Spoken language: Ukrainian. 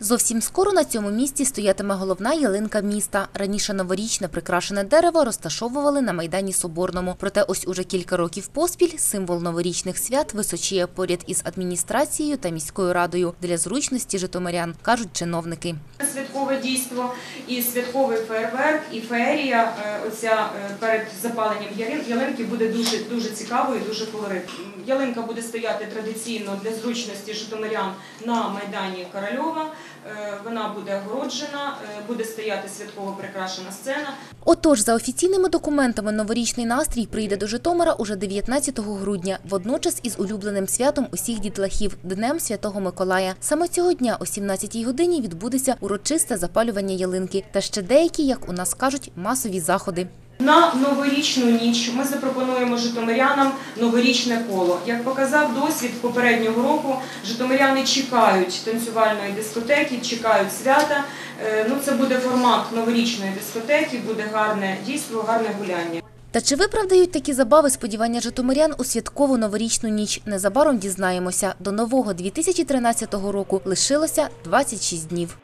Зовсім скоро на цьому місці стоятиме головна ялинка міста. Раніше новорічне прикрашене дерево розташовували на майдані Соборному. Проте ось уже кілька років поспіль символ новорічних свят височіє поряд із адміністрацією та міською радою для зручності житомирян, кажуть чиновники. Святкове дійство, і святковий фейерверк, і феерія. е, Оця е, перед запаленням ялинки буде дуже дуже цікавою, дуже колоритною. Ялинка буде стояти традиційно для зручності житомирян на майдані Корольова. Е, Вона буде огороджена, буде стояти святково прикрашена сцена. Отож, за офіційними документами, новорічний настрій прийде до Житомира уже 19 грудня, водночас із улюбленим святом усіх дітлахів – Днем Святого Миколая. Саме цього дня о 17-й годині відбудеться урочисте запалювання ялинки та ще деякі, як у нас кажуть, масові заходи. На новорічну ніч ми запропонуємо житомирянам новорічне коло. Як показав досвід попереднього року, житомиряни чекають танцювальної дискотеки, чекають свята. Е, Ну, це буде формат новорічної дискотеки, буде гарне дійство, гарне гуляння. Та чи виправдають такі забави сподівання житомирян у святкову новорічну ніч? Незабаром дізнаємося. До нового 2013 року лишилося 26 днів.